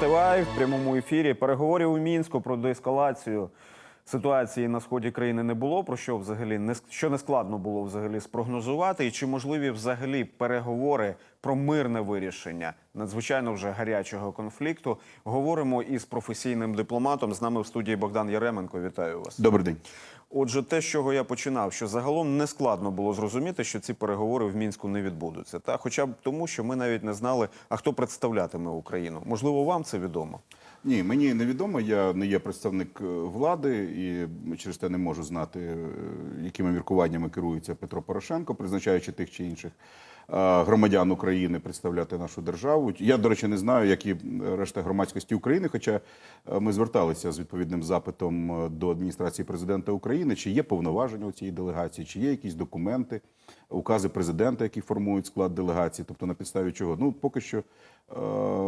Студія в прямому ефірі. Переговорів у мінську про деескалацію ситуації на сході країни не було. Про що взагалі не що не складно було взагалі спрогнозувати, і чи можливі взагалі переговори про мирне вирішення надзвичайно вже гарячого конфлікту? Говоримо із професійним дипломатом. З нами в студії Богдан Яременко. Вітаю вас. Добрий день. Отже, те, з чого я починав, що загалом не складно було зрозуміти, що ці переговори в мінську не відбудуться. Та хоча б тому, що ми навіть не знали, а хто представлятиме Україну. Можливо, вам це відомо. Ні, мені невідомо. Я не є представник е, влади і через те не можу знати, е, якими міркуваннями керується Петро Порошенко, призначаючи тих чи інших е, громадян України представляти нашу державу. Я, до речі, не знаю, як і решта громадськості України. Хоча ми зверталися з відповідним запитом до адміністрації президента України, чи є повноваження у цієї делегації, чи є якісь документи, укази президента, які формують склад делегації, тобто на підставі чого. Ну поки що. Е,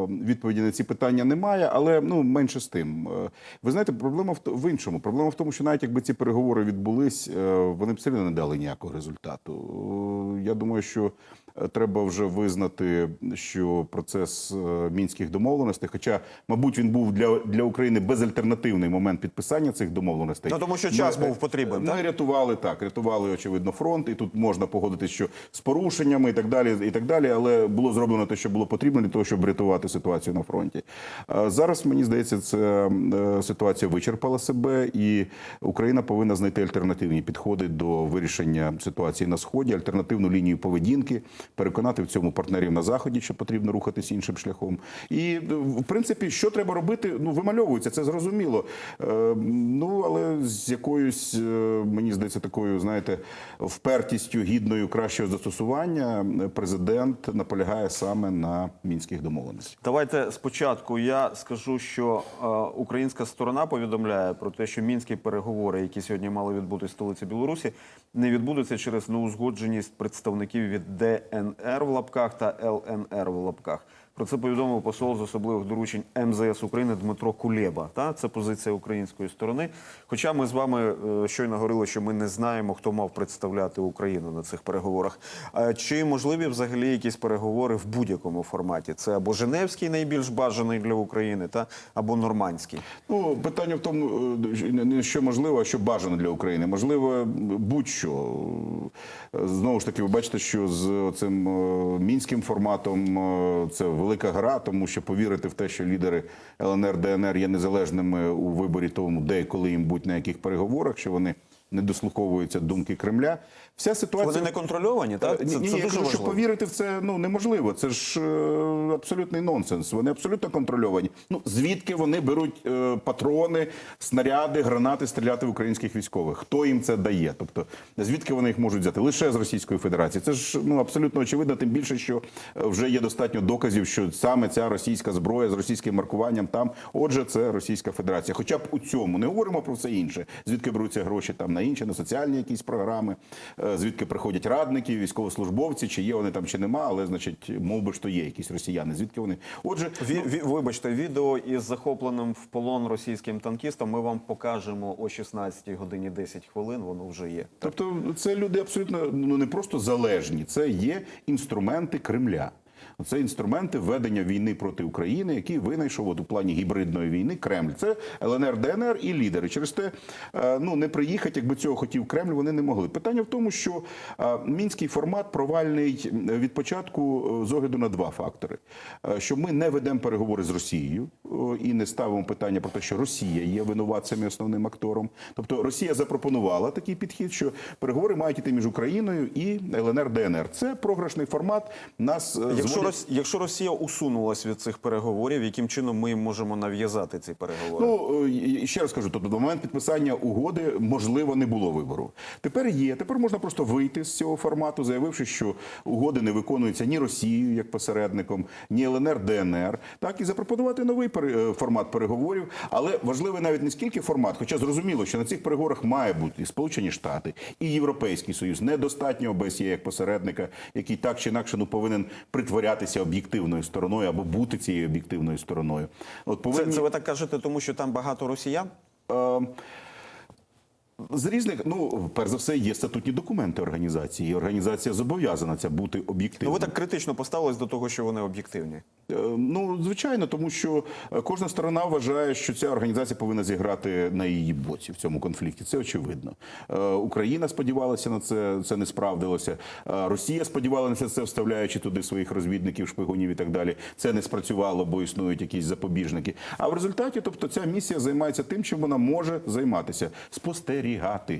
Відповіді на ці питання немає, але ну менше з тим. Е, Ви знаєте, проблема в іншому. Проблема в тому, що навіть якби ці переговори відбулись, е, вони б все одно не дали ніякого результату. Я думаю, що треба вже визнати, що процес е, мінських домовленостей, хоча, мабуть, він був для, для України безальтернативний момент підписання цих домовленостей. Ну, тому що час Ми, е, був потрібен, Ми так? рятували так, рятували очевидно фронт, і тут можна погодитись, що з порушеннями і так далі, і так далі. Але було зроблено те, що було потрібно для того, щоб врятувати ситуацію на фронті. Зараз мені здається, е, ситуація вичерпала себе, і Україна повинна знайти альтернативні підходи до вирішення ситуації на сході, альтернативну лінію поведінки, переконати в цьому партнерів на заході, що потрібно рухатись іншим шляхом. І в принципі, що треба робити, ну вимальовується, це зрозуміло. Е, Ну але з якоюсь, е, мені здається, такою, знаєте, впертістю гідною кращого застосування, е, президент наполягає саме на мінських домовленостях. Давайте спочатку я скажу, що е, українська сторона повідомляє про те, що мінські переговори, які сьогодні мали відбутися в столиці Білорусі, не відбудуться через неузгодженість представників від ДНР в лапках та ЛНР в лапках. Про це повідомив посол з особливих доручень МЗС України Дмитро Кулєба. Та це позиція української сторони. Хоча ми з вами е, щойно говорили, що ми не знаємо, хто мав представляти Україну на цих переговорах. Чи можливі взагалі якісь переговори в будь-якому форматі? Це або Женевський найбільш бажаний для України, та або Нормандський. Ну, питання в тому, е, не- що можливо, а що бажано для України. Можливо, будь-що. Знову ж таки, ви бачите, що з цим е, мінським форматом це велика гра, тому що повірити в те, що лідери ЛНР, ДНР є незалежними у виборі тому, де і коли їм будь на яких переговорах, що вони не дослуховуються думки Кремля. Вся ситуація Вони не контрольовані, так? Е, Це, ні, це ні, я дуже кажу, що повірити в це ну неможливо. Це ж е, абсолютний нонсенс. Вони абсолютно контрольовані. Ну звідки вони беруть е, патрони, снаряди, гранати стріляти в українських військових? Хто їм це дає? Тобто звідки вони їх можуть взяти? Лише з Російської Федерації. Це ж ну абсолютно очевидно. Тим більше, що вже є достатньо доказів, що саме ця російська зброя з російським маркуванням там. Отже, це Російська Федерація. Хоча б у цьому не говоримо про все інше. Звідки беруться гроші там на інші, на соціальні якісь програми, звідки приходять радники, військовослужбовці, чи є вони там, чи нема, але значить, мов би то є якісь росіяни. Звідки вони? Отже, Ві, ві, вибачте, відео із захопленим в полон російським танкістом ми вам покажемо о 16 годині 10 хвилин. Воно вже є. тобто, це люди абсолютно ну не просто залежні, це є інструменти Кремля. Це інструменти ведення війни проти України, які винайшов от у плані гібридної війни Кремль. Це ЛНР, ДНР і лідери. Через те е, ну не приїхати, якби цього хотів Кремль, вони не могли. Питання в тому, що е, мінський формат провальний від початку е, з огляду на два фактори: що ми не ведемо переговори з Росією і не ставимо питання про те, що Росія є винуватцем і основним актором. Тобто Росія запропонувала такий підхід, що переговори мають іти між Україною і ЛНР, ДНР. Це програшний формат. Нас Якщо, Рос... Якщо Росія усунулась від цих переговорів, яким чином ми можемо нав'язати ці переговори? Ну е, ще раз кажу, тобто до моменту підписання угоди можливо не було вибору. Тепер є. Тепер можна просто вийти з цього формату, заявивши, що угоди не виконуються ні Росією як посередником, ні ЛНР, ДНР. Так і запропонувати новий е, формат переговорів. Але важливий навіть не скільки формат, хоча зрозуміло, що на цих переговорах має бути і Сполучені Штати, і Європейський Союз. Недостатньо ОБСЄ як посередника, який так чи інакше ну повинен притворятися об'єктивною стороною або бути цією об'єктивною стороною. От повинні... це, це ви так кажете, тому що там багато росіян? Е, З різних, ну перш за все, є статутні документи організації. і Організація зобов'язана ця бути Ну об'єктивною. ви так критично поставились до того, що вони об'єктивні. Е, Ну, звичайно, тому що е, кожна сторона вважає, що ця організація повинна зіграти на її боці в цьому конфлікті. Це очевидно. Е, Україна сподівалася на це, це не справдилося. Росія сподівалася на це, вставляючи туди своїх розвідників, шпигунів і так далі. Це не спрацювало, бо існують якісь запобіжники. А в результаті, тобто, ця місія займається тим, чим вона може займатися спостерігати,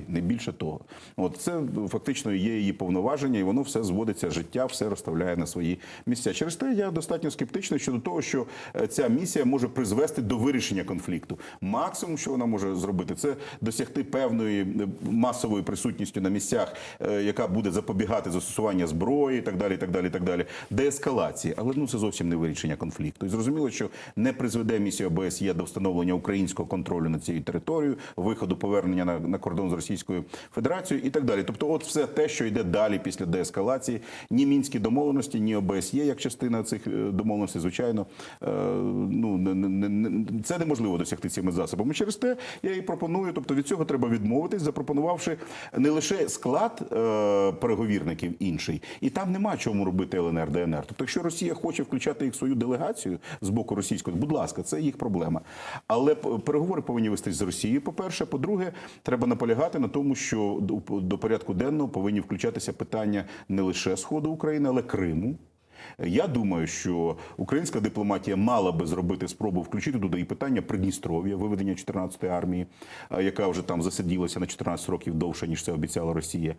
не більше того. От це фактично є її повноваження, і воно все зводиться життя, все розставляє на свої місця. Через те я достатньо скептичний щодо того, що е, ця місія може призвести до вирішення конфлікту. Максимум, що вона може зробити, це досягти певної е, масової присутністю на місцях, е, яка буде запобігати застосування зброї, і так далі, і так далі, і так далі, деескалації. Але ну це зовсім не вирішення конфлікту. І зрозуміло, що не призведе місія ОБСЄ до встановлення українського контролю над цією територією, виходу повернення на, на кордон з Російською Федерацією і так далі. Тобто, от все те, що йде далі після деескалації, ні мінські домовленості, ні ОБСЄ, як частина цих е, домовленостей, звичайно, е, ну це неможливо досягти цими засобами. Через те я і пропоную, тобто від цього треба відмовитись, запропонувавши не лише склад е, переговірників інший, і там нема чому робити ЛНР, ДНР. Тобто, якщо Росія хоче включати їх в свою делегацію з боку російської, будь ласка, це їх проблема. Але переговори повинні вестись з Росією. По-перше, по-друге, треба наполягати на тому, що до порядку денного повинні включатися питання не лише сходу України, але Криму. Я думаю, що українська дипломатія мала би зробити спробу включити туди і питання Придністров'я, виведення 14-ї армії, яка вже там засиділася на 14 років довше, ніж це обіцяла Росія.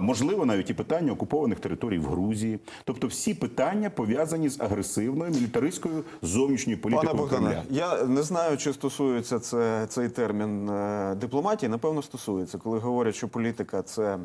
Можливо, навіть і питання окупованих територій в Грузії. Тобто, всі питання пов'язані з агресивною мілітаристською зовнішньою Пане політикою Богдане, Кремля. я не знаю, чи стосується це цей термін е, дипломатії. Напевно, стосується, коли говорять, що політика це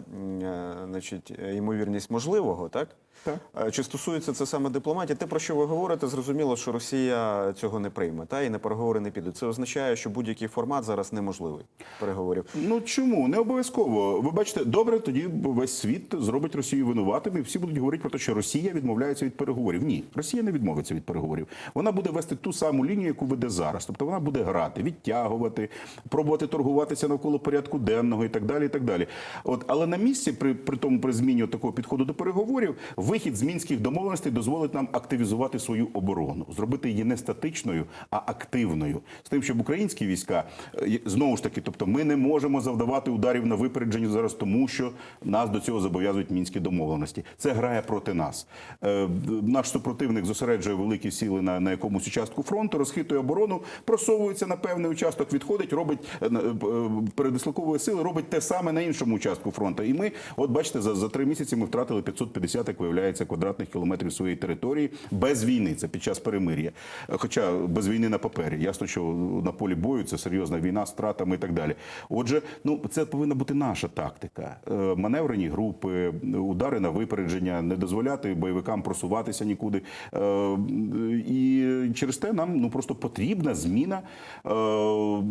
е, значить е, ймовірність можливого, так? Так. Е, Чи стосується це саме дипломатії? Те, про що ви говорите, зрозуміло, що Росія цього не прийме, та і на переговори не підуть. Це означає, що будь-який формат зараз неможливий переговорів. Ну чому не обов'язково? Ви бачите, добре, тоді весь світ зробить Росію винуватим, і всі будуть говорити про те, що Росія відмовляється від переговорів. Ні, Росія не відмовиться від переговорів. Вона буде вести ту саму лінію, яку веде зараз. Тобто вона буде грати, відтягувати, пробувати торгуватися навколо порядку денного і так далі. І так далі. От, але на місці, при, при тому при зміні такого підходу до переговорів, вихід з мінських домовленостей дозволить нам активізувати свою оборону, зробити її не статичною, а активною, з тим, щоб українські війська е, знову ж таки, тобто, ми не можемо завдавати ударів на випередження зараз, тому що нас до цього зобов'язують мінські домовленості. Це грає проти нас. Е, Наш супротивник зосереджує великі сили на, на якомусь участку фронту, розхитує оборону, просовується на певний участок, відходить, робить е, передислоковує сили, робить те саме на іншому участку фронту. І ми, от бачите, за, за три місяці ми втратили 550, як виявляється, квадратних кілометрів своєї території без війни. Це під час перемир'я. Е, Хоча без війни на папері. Ясно, що на полі бою це серйозна війна з втратами і так далі. Отже, ну це повинна бути наша тактика. Е, Маневрені групи, удари на випередження, не дозволяти бойовикам просуватися нікуди. Е, І через те нам ну просто потрібна зміна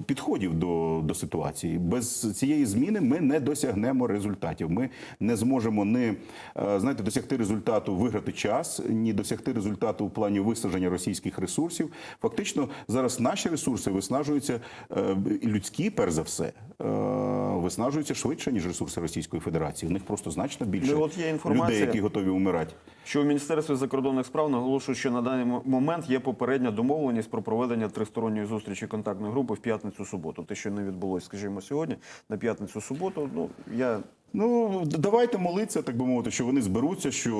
підходів до, до ситуації. Без цієї зміни ми не досягнемо результатів. Ми не зможемо не знаєте, досягти результату, виграти час, ні досягти результату в плані висадження російських ресурсів. Фактично, зараз наші ресурси виснажуються е, людські, перш за все. е, Виснажуються швидше ніж ресурси Російської Федерації. У них просто значно більше Ну, от є людей, які готові умирати. Що в Міністерстві закордонних справ наголошують, що на даний момент є попередня домовленість про проведення тристоронньої зустрічі контактної групи в п'ятницю-суботу. Те, що не відбулось, скажімо, сьогодні, на п'ятницю-суботу. Ну я Ну давайте молитися, так би мовити, що вони зберуться. Що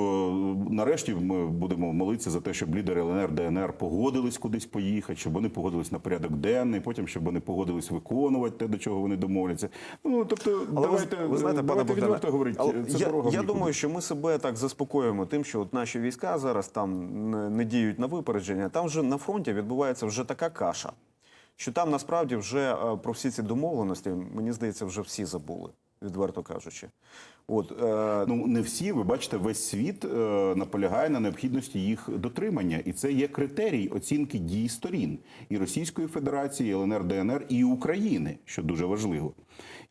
нарешті ми будемо молитися за те, щоб лідери ЛНР, ДНР погодились кудись поїхати, щоб вони погодились на порядок денний, потім щоб вони погодились виконувати те, до чого вони домовляться. Ну тобто, Але давайте, ви, ви знаєте, пане давайте Богдане, відверто говорити. але Це я, дорога я нікуди. думаю, що ми себе так заспокоїмо тим, що от наші війська зараз там не, не діють на випередження. Там вже на фронті відбувається вже така каша, що там насправді вже е, про всі ці домовленості, мені здається, вже всі забули, відверто кажучи. От е, Ну не всі, ви бачите, весь світ е, наполягає на необхідності їх дотримання, і це є критерій оцінки дій сторін і Російської Федерації, і ЛНР, ДНР, і України, що дуже важливо.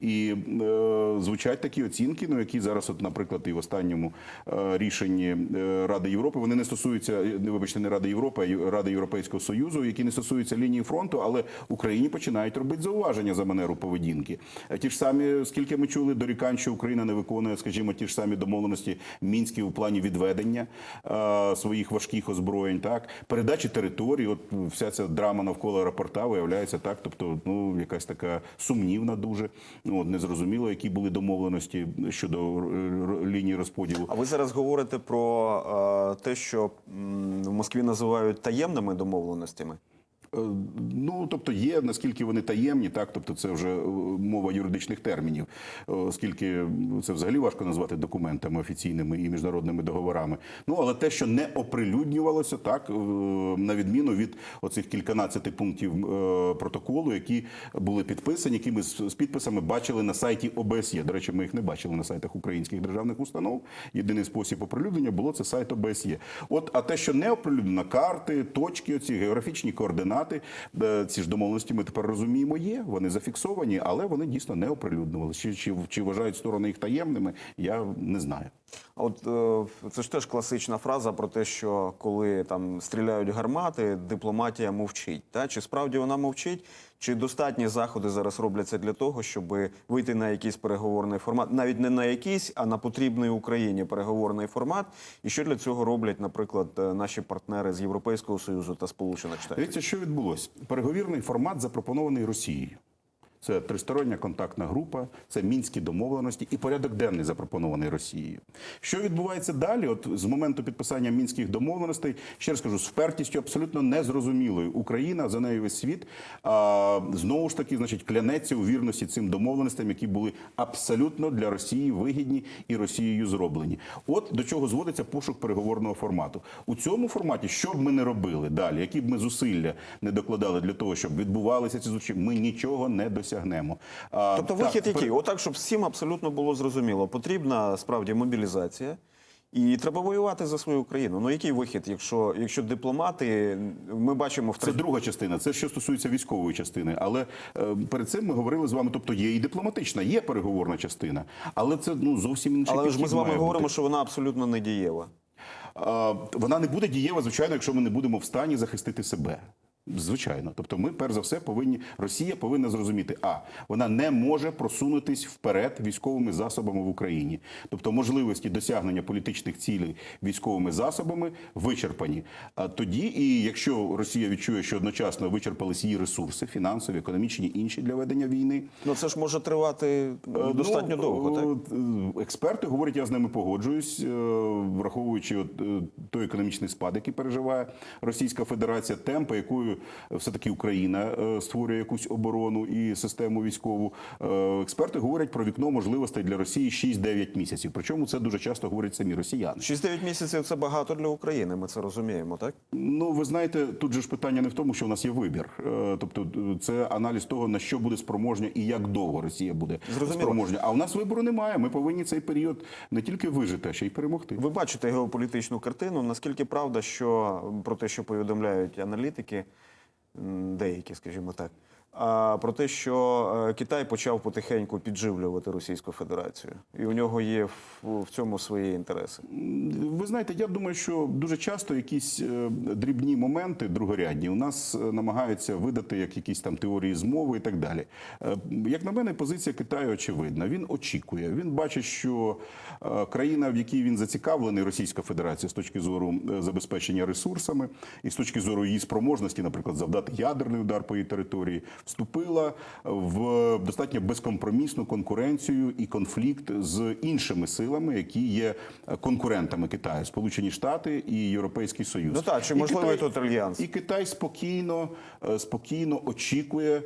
І е, звучать такі оцінки, ну які зараз, от, наприклад, і в останньому е, рішенні е, Ради Європи, вони не стосуються, не вибачте, не Ради Європи, а Ради Європейського Союзу, які не стосуються лінії фронту, але Україні починають робити зауваження за манеру поведінки. Е, Ті ж самі, скільки ми чули, дорікань, що Україна не виконує виконує, скажімо, ті ж самі домовленості мінські у плані відведення е, своїх важких озброєнь, так передачі територій. От вся ця драма навколо аеропорта виявляється так. Тобто, ну якась така сумнівна, дуже ну, незрозуміло, які були домовленості щодо е, лінії розподілу. А ви зараз говорите про е, те, що в Москві називають таємними домовленостями. Е, Ну, тобто є, наскільки вони таємні, так, тобто це вже е, мова юридичних термінів, е, оскільки це взагалі важко назвати документами офіційними і міжнародними договорами. Ну, але те, що не оприлюднювалося, так, на відміну від оцих кільканадцяти пунктів протоколу, які були підписані, які ми з підписами бачили на сайті ОБСЄ. До речі, ми їх не бачили на сайтах українських державних установ. Єдиний спосіб оприлюднення було це сайт ОБСЄ. От, а те, що не оприлюднено, карти, точки, оці географічні координати, е, ці ж домовленості ми тепер розуміємо, є. Вони зафіксовані, але вони дійсно не оприлюднювали. Чи, чи, чи вважають сторони їх таємними, я не знаю. А От е, це ж теж класична фраза про те, що коли там стріляють гармати, дипломатія мовчить. Та чи справді вона мовчить? Чи достатні заходи зараз робляться для того, щоб вийти на якийсь переговорний формат, навіть не на якийсь, а на потрібний Україні переговорний формат? І що для цього роблять, наприклад, е, наші партнери з Європейського союзу та Сполучених Штатів? Дивіться, що відбулося. Переговірний формат запропонований Росією. Це тристороння контактна група, це мінські домовленості і порядок денний запропонований Росією. Що відбувається далі? От з моменту підписання мінських домовленостей, ще раз кажу, з впертістю абсолютно незрозумілою. Україна за нею весь світ а, знову ж таки, значить, клянеться у вірності цим домовленостям, які були абсолютно для Росії вигідні і Росією зроблені. От до чого зводиться пошук переговорного формату. У цьому форматі, що б ми не робили далі, які б ми зусилля не докладали для того, щоб відбувалися ці зустрічі, ми нічого не досягнемо. Тобто так, вихід який? пер- Отак, щоб всім абсолютно було зрозуміло. Потрібна справді мобілізація. І треба воювати за свою країну. Ну який вихід, якщо, якщо дипломати, ми бачимо в Це друга частина. Це що стосується військової частини. Але е, перед цим ми говорили з вами. Тобто є і дипломатична, є переговорна частина, але це ну зовсім інший Але ж ми з вами говоримо, бути. що вона абсолютно не дієва. Вона не буде дієва, звичайно, якщо ми не будемо в стані захистити себе. Звичайно, тобто, ми перш за все повинні Росія повинна зрозуміти, а вона не може просунутись вперед військовими засобами в Україні. Тобто, можливості досягнення політичних цілей військовими засобами вичерпані. А тоді, і якщо Росія відчує, що одночасно вичерпались її ресурси, фінансові, економічні інші для ведення війни, Ну це ж може тривати Е, достатньо ну, довго, так? е, Експерти говорять, я з ними погоджуюсь, е, враховуючи от, е, той економічний спад, який переживає Російська Федерація, темпи, якою все-таки Україна е, створює якусь оборону і систему військову. Е, Експерти говорять про вікно можливостей для Росії 6-9 місяців. Причому це дуже часто говорять самі росіяни. 6-9 місяців це багато для України. Ми це розуміємо, так? Ну, ви знаєте, тут же ж питання не в тому, що у нас є вибір. Е, Тобто, це аналіз того, на що буде спроможня і як довго Росія буде Зрозуміло. спроможня. А у нас вибору немає. Ми повинні цей період не тільки вижити, а ще й перемогти. Ви бачите геополітичну картину. Наскільки правда, що про те, що повідомляють аналітики, деякі, скажімо так, про те, що е, Китай почав потихеньку підживлювати Російську Федерацію, і у нього є в, цьому свої інтереси. Ви знаєте, я думаю, що дуже часто якісь е, дрібні моменти другорядні у нас е, намагаються видати як якісь там теорії змови і так далі. Як на мене, позиція Китаю очевидна. Він очікує. Він бачить, що країна, в якій він зацікавлений, Російська Федерація, з точки зору забезпечення ресурсами і з точки зору її спроможності, наприклад, завдати ядерний удар по її території, вступила в достатньо безкомпромісну конкуренцію і конфлікт з іншими силами, які є конкурентами Китаю, Сполучені Штати і Європейський Союз. Ну так, чи І Китай- тут альянс? І Китай спокійно, е, спокійно очікує, е,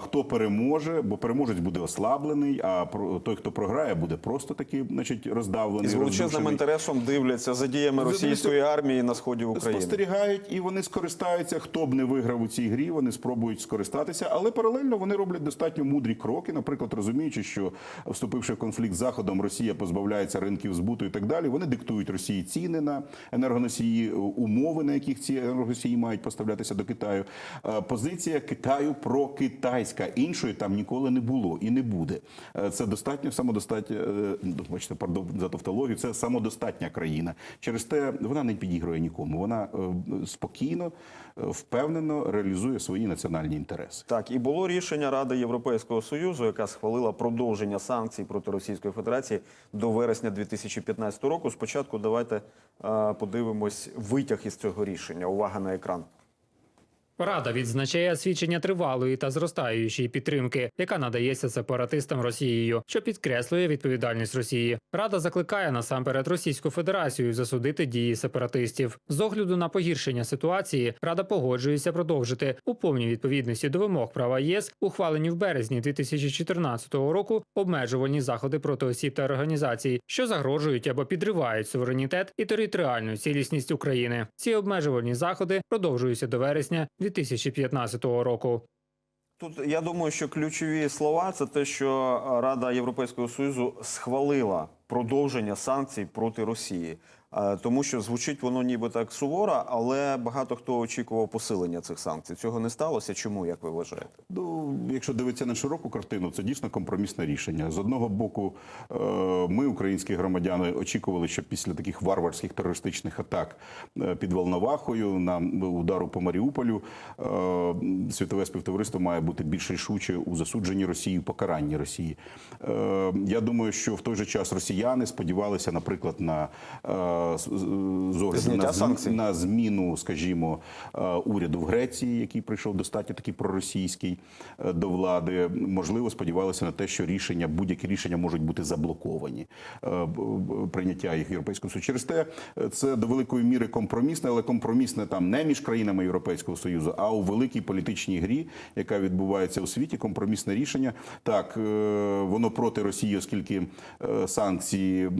хто переможе, бо переможець буде ослаблений, а той, хто програє, буде просто таки, значить, роздавлений. І з величезним інтересом дивляться за діями російської армії на сході України. Спостерігають і вони скористаються. Хто б не виграв у цій грі, вони спробують скористатися, але паралельно вони роблять достатньо мудрі кроки. Наприклад, розуміючи, що вступивши в конфлікт з заходом, Росія позбавляється ринків збуту і так далі. Вони диктують Росії ціни на енергоносії, умови, на яких ці енергоносії мають поставлятися до Китаю. Е, Позиція Китаю прокитайська. Іншої там ніколи не було і не буде. Е, Це достатньо самодостатня. е, ну, Бачите, пардон за тавтологію. Це самодостатня країна. Через те вона не підігрує нікому. Вона е, спокійно, е, впевнено реалізує свої національні інтереси. Так, і було рішення Ради Європейського Союзу, яка схвалила продовження санкцій проти Російської Федерації до вересня 2015 року. Спочатку давайте е, подивимось витяг із цього рішення. Увага на екран. Рада відзначає свідчення тривалої та зростаючої підтримки, яка надається сепаратистам Росією, що підкреслює відповідальність Росії. Рада закликає насамперед Російську Федерацію засудити дії сепаратистів. З огляду на погіршення ситуації Рада погоджується продовжити у повній відповідності до вимог права ЄС, ухвалені в березні 2014 року обмежувальні заходи проти осіб та організацій, що загрожують або підривають суверенітет і територіальну цілісність України. Ці обмежувальні заходи продовжуються до вересня 2015 року. Тут я думаю, що ключові слова це те, що е, Рада Європейського Союзу схвалила продовження санкцій проти Росії. Е, Тому що звучить воно ніби так суворо, але багато хто очікував посилення цих санкцій. Цього не сталося. Чому, як ви вважаєте? Ну, якщо дивитися на широку картину, це дійсно компромісне рішення. З одного боку, е, ми, українські громадяни, очікували, що після таких варварських терористичних атак е, під Волновахою, на удару по Маріуполю, світове співтовариство має бути більш рішуче у засудженні Росії, покаранні Росії. Я думаю, що в той же час росіяни сподівалися, наприклад, на з- огляду на, санкцій. на зміну, скажімо, е, уряду в Греції, який прийшов достатньо такий проросійський е, до влади. Можливо, сподівалися на те, що рішення, будь-які рішення можуть бути заблоковані е, прийняття їх в Європейському Союзу. Через те це до великої міри компромісне, але компромісне там не між країнами Європейського Союзу, а у великій політичній грі, яка відбувається у світі. Компромісне рішення так воно проти Росії, оскільки санкції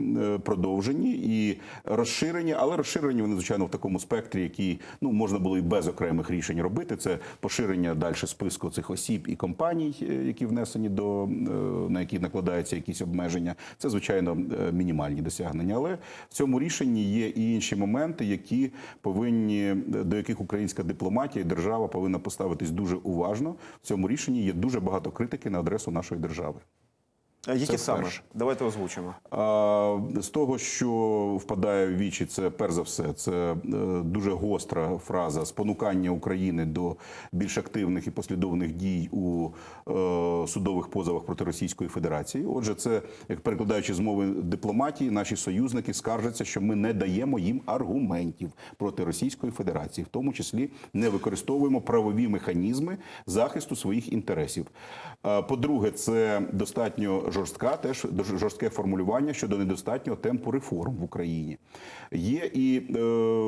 продовжені і розширені, але розширені вони звичайно в такому спектрі, який ну можна було і без окремих рішень робити. Це поширення далі списку цих осіб і компаній, е, які внесені до е, на які накладаються якісь обмеження. Це звичайно е, мінімальні досягнення. Але в цьому рішенні є і інші моменти, які повинні до яких українська дипломатія і держава повинна поставитись дуже уважно. В цьому рішенні є дуже багато критики на адресу нашої держави. Які Це саме? вперше. Давайте озвучимо. А, З того, що впадає в вічі, це перш за все, це е, дуже гостра фраза спонукання України до більш активних і послідовних дій у е, судових позовах проти Російської Федерації. Отже, це як перекладаючи з мови дипломатії, наші союзники скаржаться, що ми не даємо їм аргументів проти Російської Федерації, в тому числі не використовуємо правові механізми захисту своїх інтересів. По-друге, це достатньо жорстка, теж дуже жорстке формулювання щодо недостатнього темпу реформ в Україні. Є і е,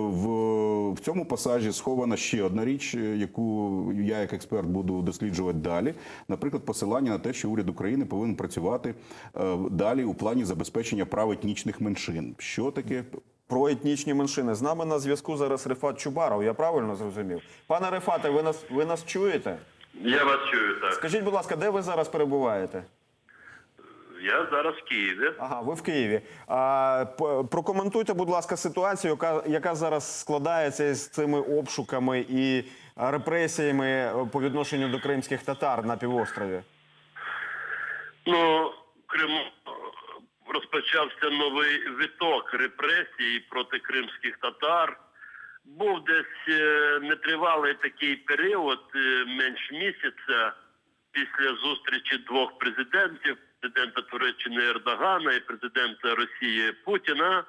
в, в цьому пасажі схована ще одна річ, е, яку я як експерт буду досліджувати далі. Наприклад, посилання на те, що уряд України повинен працювати е, далі у плані забезпечення прав етнічних меншин. Що таке? Про етнічні меншини. З нами на зв'язку зараз Рефат Чубаров. Я правильно зрозумів? Пане Рефате, ви нас ви нас чуєте? Я вас чую, так. Скажіть, будь ласка, де ви зараз перебуваєте? Я зараз в Києві. Ага, ви в Києві. А, прокоментуйте, будь ласка, ситуацію, яка, яка зараз складається з цими обшуками і репресіями е, по відношенню до кримських татар на півострові. Ну, Криму е, розпочався новий виток репресій проти кримських татар. Був десь е, нетривалий такий період, менш місяця, після зустрічі двох президентів, президента Туреччини Ердогана і президента Росії Путіна,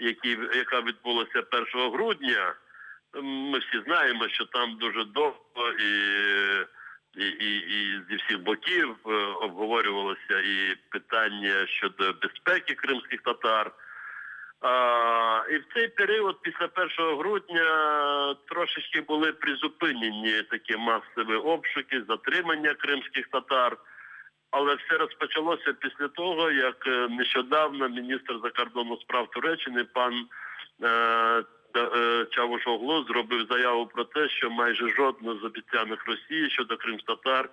які, яка відбулася 1 грудня. Ми всі знаємо, що там дуже довго і, і, і, і зі всіх боків е, обговорювалося і питання щодо безпеки кримських татар. А, і в цей період, після 1 грудня, трошечки були призупинені такі масові обшуки, затримання кримських татар. Але все розпочалося після того, як е, нещодавно міністр закордонних справ Туреччини пан е, е, Чавушоглу зробив заяву про те, що майже жодна з обіцяних Росії щодо кримстатар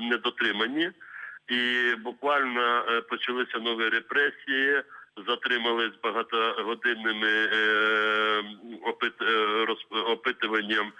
не дотримані. І буквально почалися нові репресії, затримали з багатогодинними опит, опитуванням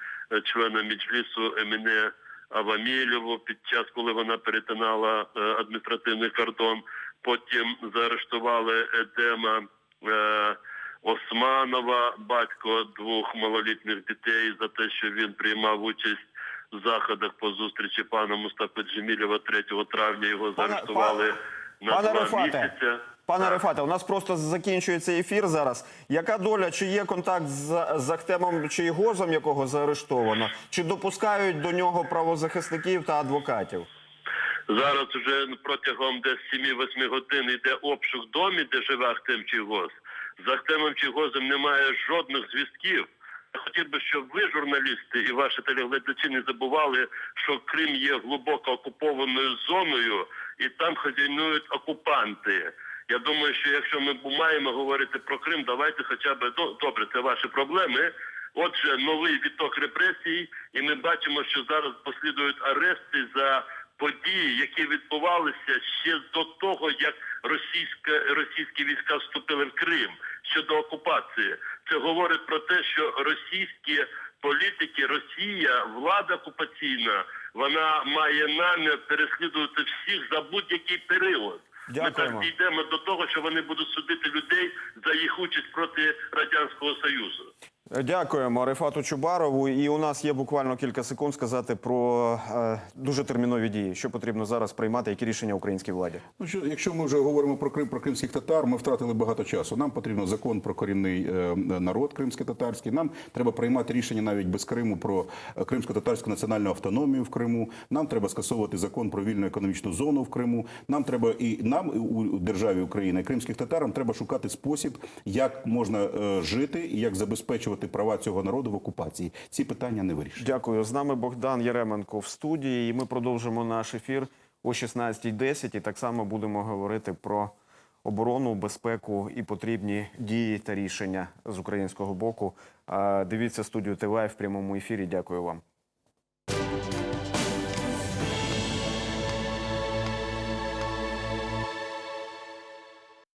члена Меджлісу Еміне Авамілєву під час, коли вона перетинала е, адміністративний кордон. Потім заарештували Едема е, Османова, батько двох малолітніх дітей, за те, що він приймав участь в заходах по зустрічі пана Мустафи Джемілєва 3 травня. Його Пане- заарештували на Пане два Рефате, місяці. Пане Рефате, у нас просто закінчується ефір зараз. Яка доля? Чи є контакт з, з Ахтемом Чийгозом, якого заарештовано? Чи допускають до нього правозахисників та адвокатів? Зараз вже протягом десь 7-8 годин йде обшук в домі, де живе Ахтем Чийгоз. З Ахтемом Чийгозом немає жодних зв'язків. Хотів би, щоб ви, журналісти, і ваші телеглядачі не забували, що Крим є глибоко окупованою зоною, і там хазяйнують окупанти. Я думаю, що якщо ми маємо говорити про Крим, давайте хоча б ну, добре, це ваші проблеми. Отже, новий відток репресій, і ми бачимо, що зараз послідують арешти за події, які відбувалися ще до того, як російська російські війська вступили в Крим щодо окупації. Це говорить про те, що російські політики, Росія, влада окупаційна, вона має намір переслідувати всіх за будь-який період. Ми так дійдемо до того, що вони будуть судити людей за їх участь проти радянського союзу. Дякуємо Рефату Чубарову. І у нас є буквально кілька секунд сказати про е, дуже термінові дії, що потрібно зараз приймати, які рішення українській владі. Ну, що, якщо ми вже говоримо про Крим, про кримських татар, ми втратили багато часу. Нам потрібен закон про корінний е, народ кримсько-татарський. Нам треба приймати рішення навіть без Криму про е, кримсько-татарську національну автономію в Криму. Нам треба скасовувати закон про вільну економічну зону в Криму. Нам треба і нам у державі Україна, і кримських татарам треба шукати спосіб, як можна е, жити і як забезпечувати права цього народу в окупації. Ці питання не вирішують. Дякую. З нами Богдан Яременко в студії. І ми продовжимо наш ефір о 16.10. І так само будемо говорити про оборону, безпеку і потрібні дії та рішення з українського боку. Дивіться студію ТВ в прямому ефірі. Дякую вам.